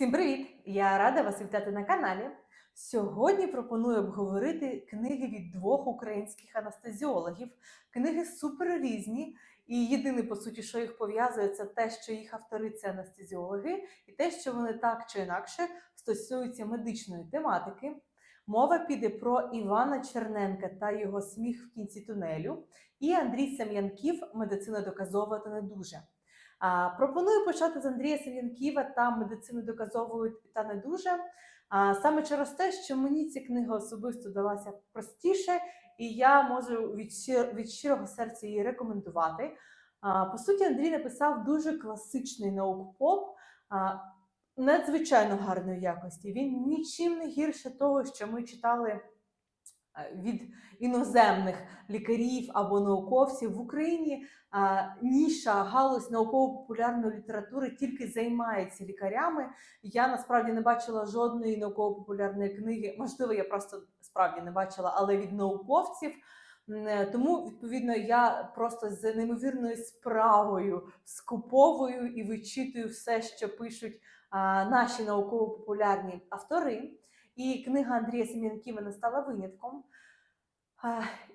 Всім привіт! Я рада вас вітати на каналі. Сьогодні пропоную обговорити книги від двох українських анестезіологів. Книги супер різні, і єдине, по суті, що їх пов'язує, це те, що їх автори це анестезіологи, і те, що вони так чи інакше стосуються медичної тематики. Мова піде про Івана Черненка та його сміх в кінці тунелю, і Андрій Сем'янків Медицина доказова та не дуже. Пропоную почати з Андрія Сем'янківа та медицини доказової та не дуже. Саме через те, що мені ця книга особисто далася простіше, і я можу від, щир, від щирого серця її рекомендувати. По суті, Андрій написав дуже класичний наук-поп, надзвичайно гарної якості. Він нічим не гірше того, що ми читали від іноземних лікарів або науковців в Україні. Ніша, галузь науково-популярної літератури тільки займається лікарями. Я насправді не бачила жодної науково-популярної книги. Можливо, я просто справді не бачила, але від науковців. Е, Тому, відповідно, я просто з неймовірною справою скуповую і вичитую все, що пишуть наші науково-популярні автори. І книга Андрія Сем'янківа не стала винятком.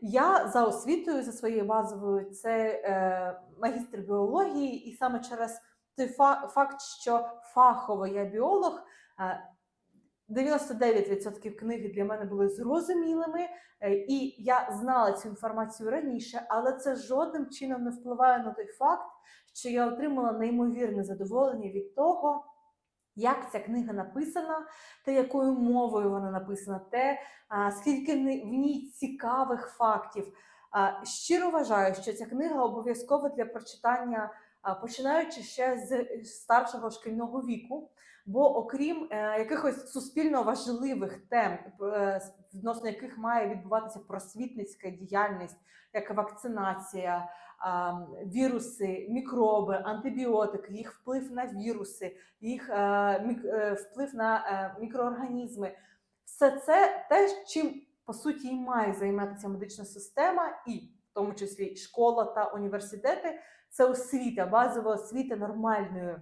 Я за освітою, за своєю базовою, це е, магістр біології, і саме через той факт, що фахово я біолог, е, 99% книги для мене були зрозумілими, е, і я знала цю інформацію раніше, але це жодним чином не впливає на той факт, що я отримала неймовірне задоволення від того, як ця книга написана, те, якою мовою вона написана, те, скільки в ній цікавих фактів. Щиро вважаю, що ця книга обов'язкова для прочитання, починаючи ще з старшого шкільного віку. Бо окрім е, якихось суспільно важливих тем, е, відносно яких має відбуватися просвітницька діяльність, як вакцинація, віруси, мікроби, антибіотики, їх вплив на віруси, їх е, е, вплив на е, мікроорганізми. Все це те, чим по суті і має займатися медична система, і в тому числі школа та університети. Це освіта, базова освіта нормальної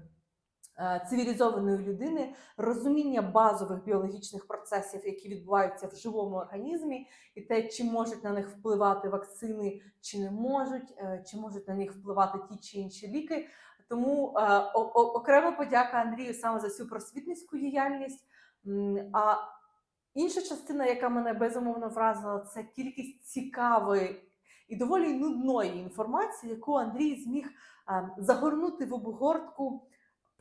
цивілізованої людини, розуміння базових біологічних процесів, які відбуваються в живому організмі, і те, чи можуть на них впливати вакцини, чи не можуть, е, чи можуть на них впливати ті чи інші ліки. Тому е, окрема подяка Андрію саме за цю просвітницьку діяльність. А інша частина, яка мене безумовно вразила, це кількість цікавої і доволі нудної інформації, яку Андрій зміг е, загорнути в обгортку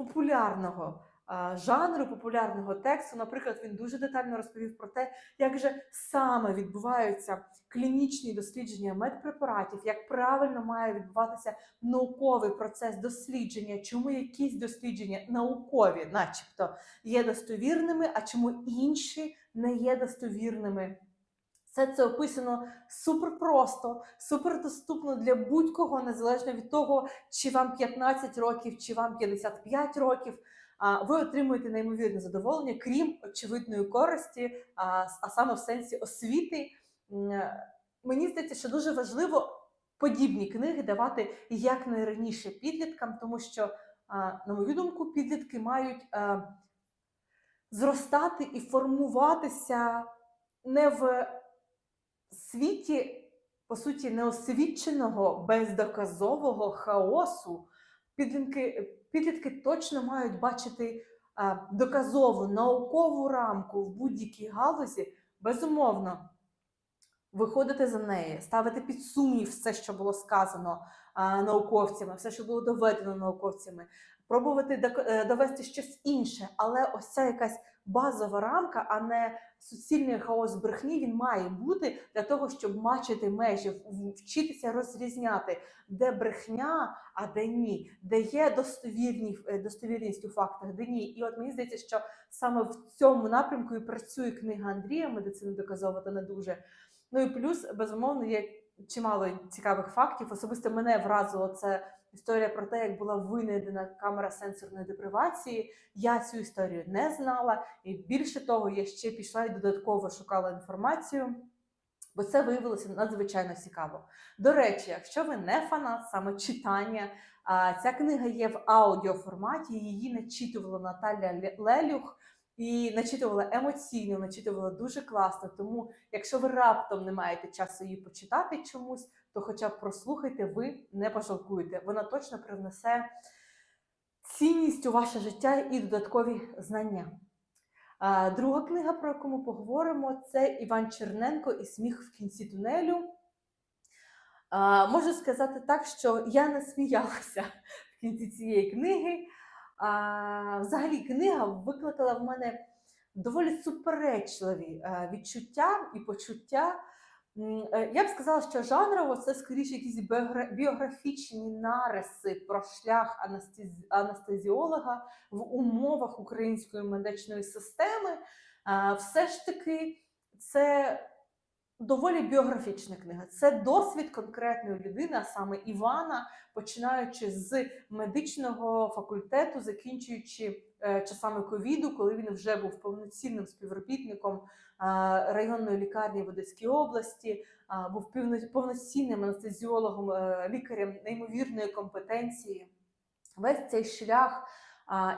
популярного жанру, популярного тексту. Наприклад, він дуже детально розповів про те, як же саме відбуваються клінічні дослідження медпрепаратів, як правильно має відбуватися науковий процес дослідження, чому якісь дослідження наукові, начебто, є достовірними, а чому інші не є достовірними. Все це описано супер просто, супер доступно для будь-кого, незалежно від того, чи вам 15 років, чи вам 55 років. Ви отримуєте неймовірне задоволення, крім очевидної користі, а, саме в сенсі освіти. Е, Мені здається, що дуже важливо подібні книги давати якнайраніше підліткам, тому що, на мою думку, підлітки мають е, зростати і формуватися не в світі, по суті, неосвіченого, бездоказового хаосу. Підлітки, підлітки точно мають бачити доказову наукову рамку в будь-якій галузі, безумовно. Виходити за неї, ставити під сумнів все, що було сказано а, науковцями, все, що було доведено науковцями, пробувати е, довести щось інше, але ось ця якась базова рамка, а не суцільний хаос брехні, він має бути для того, щоб мачити межі, вчитися розрізняти, де брехня, а де ні, де є достовірні, е, достовірність у фактах, де ні. І от мені здається, що саме в цьому напрямку і працює книга Андрія Медицина доказова та не дуже. Ну і плюс, безумовно, є чимало цікавих фактів. Особисто мене вразило це історія про те, як була винайдена камера сенсорної депривації. Я цю історію не знала, і більше того, я ще пішла і додатково шукала інформацію. Бо це виявилося надзвичайно цікаво. До речі, якщо ви не фанат саме читання Ця книга є в аудіоформаті. Її начитувала Наталя Ле- Лелюх і начитувала емоційно, начитувала дуже класно. Тому, якщо ви раптом не маєте часу її почитати чомусь, то хоча б прослухайте, ви не пожалкуєте. Вона точно привнесе цінність у ваше життя і додаткові знання. Друга книга, про яку ми поговоримо, це Іван Черненко і сміх в кінці тунелю. Можу сказати так, що я не сміялася в кінці цієї книги. Взагалі, книга викликала в мене доволі суперечливі відчуття і почуття. Е, Я б сказала, що жанрово це скоріше якісь біографічні нариси про шлях анестезі- анестезіолога в умовах української медичної системи. Все ж таки, це доволі біографічна книга. Це досвід конкретної людини, а саме Івана, починаючи з медичного факультету, закінчуючи е, часами ковіду, коли він вже був повноцінним співробітником районної лікарні в Одеській області, був повноцінним анестезіологом, е, лікарем неймовірної компетенції. Весь цей шлях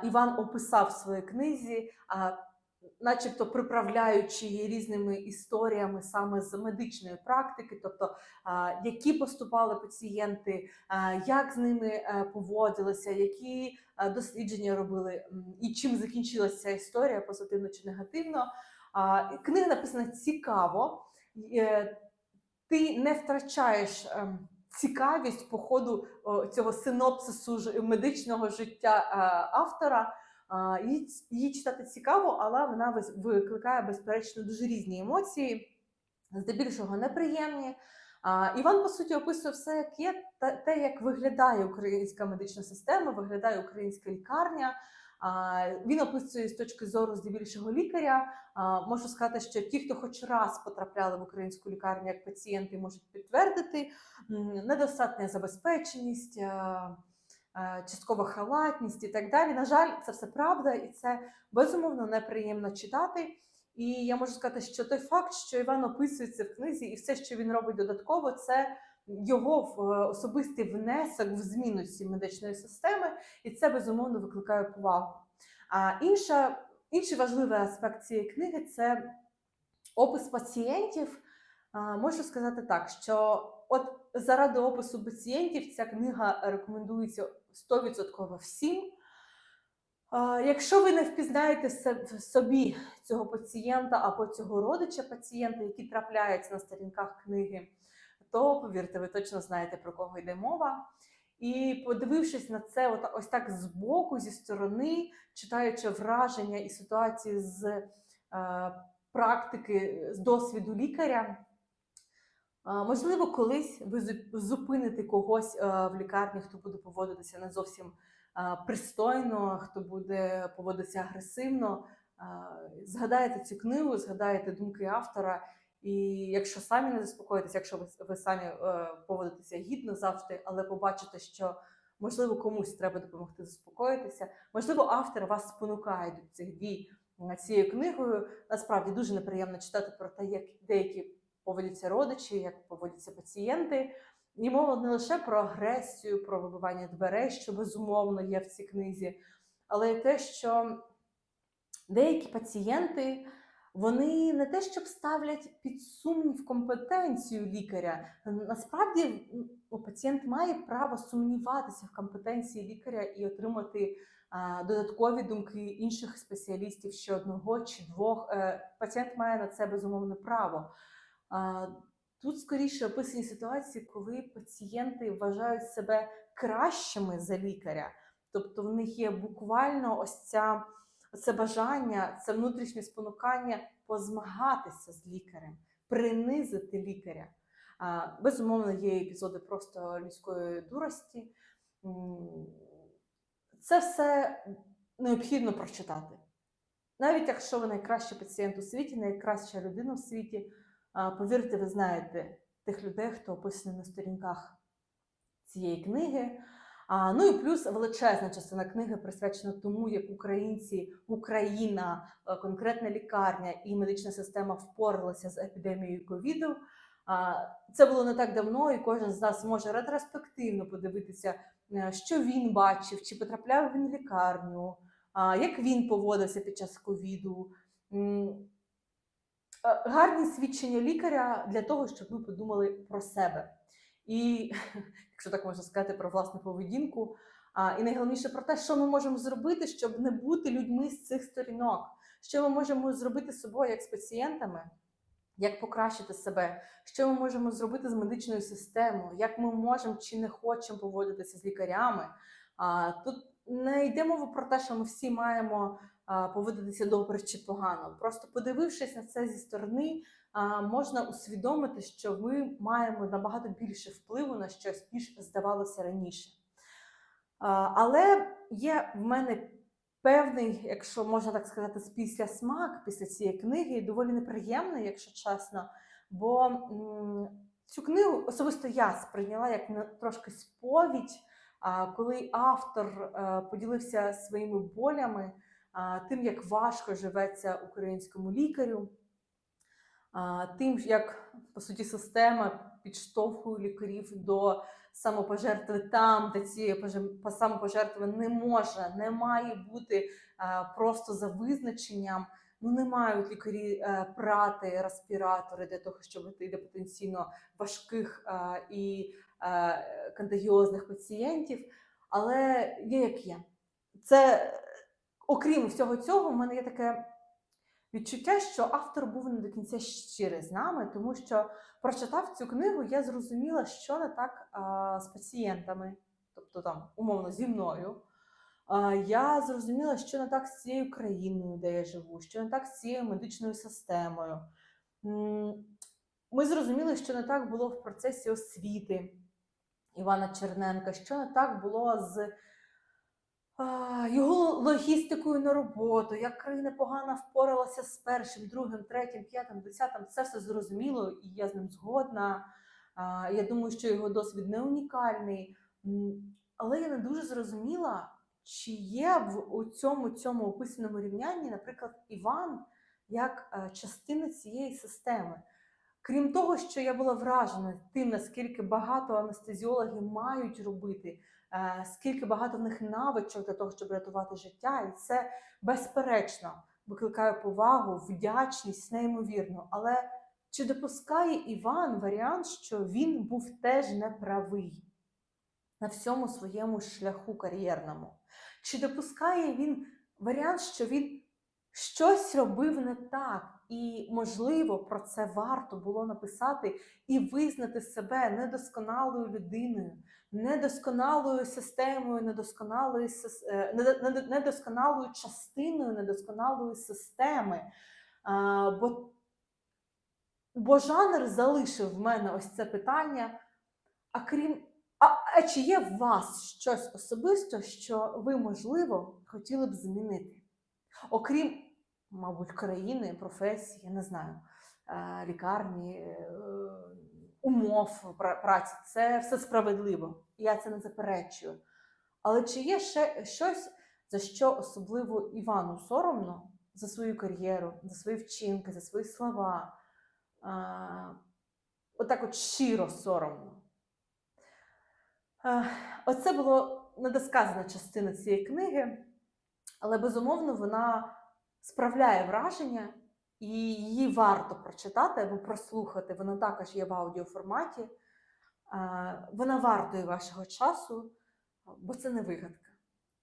Іван описав в своїй книзі, начебто приправляючи її різними історіями саме з медичної практики, тобто які поступали пацієнти, як з ними е, поводилися, які е, дослідження робили, і чим закінчилася ця історія, позитивно чи негативно. Книга написана цікаво. е, Ти не втрачаєш ем, цікавість по ходу цього синопсису медичного життя е, автора. Її, її читати цікаво, але вона викликає, безперечно, дуже різні емоції, здебільшого неприємні. Іван, по суті, описує все, як є, те, як виглядає українська медична система, виглядає українська лікарня. Він описує з точки зору здебільшого лікаря. Можу сказати, що ті, хто хоч раз потрапляли в українську лікарню як пацієнти, можуть підтвердити недостатня забезпеченість. часткова халатність і так далі. На жаль, це все правда, і це безумовно неприємно читати. І я можу сказати, що той факт, що Іван описується в книзі, і все, що він робить додатково, це його е, особистий внесок в зміну цієї медичної системи, і це безумовно викликає повагу. А інша, інший важливий аспект цієї книги це опис пацієнтів. Можу сказати так, що от заради опису пацієнтів ця книга рекомендується 100% всім. Якщо ви не впізнаєте в собі цього пацієнта або цього родича пацієнта, які трапляються на сторінках книги, то повірте, ви точно знаєте, про кого йде мова. І подивившись на це, от, ось так збоку, зі сторони, читаючи враження і ситуації з е, практики, з досвіду лікаря, а, Можливо, колись ви зупините когось е, в лікарні, хто буде поводитися не зовсім е, пристойно, хто буде поводитися агресивно. Е, Згадаєте цю книгу, згадаєте думки автора. І якщо самі не заспокоїтеся, якщо ви, ви самі е, поводитеся гідно завжди, але побачите, що можливо комусь треба допомогти заспокоїтися, можливо, автор вас спонукає до цих дій цією книгою. Насправді дуже неприємно читати про те, як деякі поводяться родичі, як поводяться пацієнти. І мова не лише про агресію, про вибивання дверей, що безумовно є в цій книзі, але й те, що деякі пацієнти вони не те, щоб ставлять під сумнів компетенцію лікаря. Насправді ну, пацієнт має право сумніватися в компетенції лікаря і отримати додаткові думки інших спеціалістів ще одного чи двох. Е, Пацієнт має на це безумовне право. Тут скоріше описані ситуації, коли пацієнти вважають себе кращими за лікаря. Тобто в них є буквально ось ця, це бажання, це внутрішнє спонукання позмагатися з лікарем, принизити лікаря. Безумовно, є епізоди просто людської дурості. Це все необхідно прочитати. Навіть якщо ви найкращий пацієнт у світі, найкраща людина в світі, повірте, ви знаєте тих людей, хто описаний на сторінках цієї книги. А, ну і плюс величезна частина книги присвячена тому, як українці, Україна, е, конкретна лікарня і медична система впоралися з епідемією ковіду. Це було не так давно, і кожен з нас може ретроспективно подивитися е, що він бачив, чи потрапляв він в лікарню, як він поводився під час ковіду. Е, Гарні свідчення лікаря для того, щоб ми подумали про себе. І, якщо так можна сказати, про власну поведінку. А, і найголовніше про те, що ми можемо зробити, щоб не бути людьми з цих сторінок, що ми можемо зробити з собою як з пацієнтами, як покращити себе, що ми можемо зробити з медичною системою, як ми можемо чи не хочемо поводитися з лікарями. А, тут не йде мова про те, що ми всі маємо поводитися добре чи погано. Просто подивившись на це зі сторони, можна усвідомити, що ми маємо набагато більше впливу на щось, ніж здавалося раніше. Але є в мене певний, якщо можна так сказати, після смак після цієї книги, доволі неприємний, якщо чесно. Бо цю книгу особисто я сприйняла як трошки сповідь, коли автор е, поділився своїми болями, тим, як важко живеться українському лікарю, тим, як по суті система підштовхує лікарів до самопожертви там, де цієї самопожертви не може, не має бути просто за визначенням. Ну, не мають лікарі е, прати респіратори для того, щоб йти до потенційно важких е, і е, контагіозних пацієнтів. Але є як є. Це, окрім всього цього, в мене є таке відчуття, що автор був не до кінця щирий з нами, тому що прочитав цю книгу, я зрозуміла, що не так а, з пацієнтами, тобто там, умовно, зі мною. А, я зрозуміла, що не так з цією країною, де я живу, що не так з цією медичною системою. Ми зрозуміли, що не так було в процесі освіти Івана Черненка, що не так було з його логістикою на роботу, як країна погано впоралася з першим, другим, третім, п'ятим, десятим. Це все зрозуміло, і я з ним згодна. Я думаю, що його досвід не унікальний. Але я не дуже зрозуміла, чи є в у цьому цьому описаному рівнянні, наприклад, Іван як е, частина цієї системи. Крім того, що я була вражена тим, наскільки багато анестезіологи мають робити, скільки багато в них навичок для того, щоб рятувати життя, і це безперечно викликає повагу, вдячність неймовірно. Але чи допускає Іван варіант, що він був теж неправий на всьому своєму шляху кар'єрному? Чи допускає він варіант, що він щось робив не так, і, можливо, про це варто було написати і визнати себе недосконалою людиною, недосконалою системою, недосконалою, е, недо- недо- недосконалою частиною недосконалої системи. Бо, бо жанр залишив в мене ось це питання. А крім а, а чи є в вас щось особисто, що ви, можливо, хотіли б змінити? Окрім, мабуть, країни, професії, я не знаю, е, лікарні, е, умов праці, це все справедливо. Я це не заперечую. Але чи є ще щось, за що особливо Івану соромно за свою кар'єру, за свої вчинки, за свої слова? Е, Отак от щиро соромно. Оце було недосказана частина цієї книги, але безумовно вона справляє враження, і її варто прочитати або прослухати. Вона також є в аудіоформаті. Е, Вона вартує вашого часу, бо це не вигадка.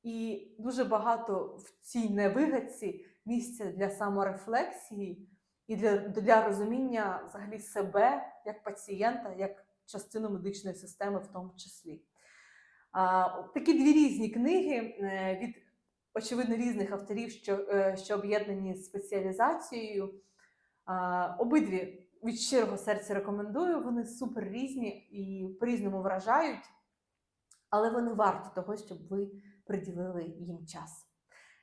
І дуже багато в цій невигадці місця для саморефлексії і для, для розуміння взагалі себе як пацієнта, як частину медичної системи, в тому числі. А, такі дві різні книги е, від очевидно різних авторів, що, е, що об'єднані спеціалізацією. Обидві від щирого серця рекомендую. Вони супер різні і по-різному вражають, але вони варті того, щоб ви приділили їм час.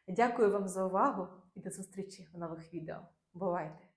Дякую вам за увагу і до зустрічі в нових відео. Бувайте!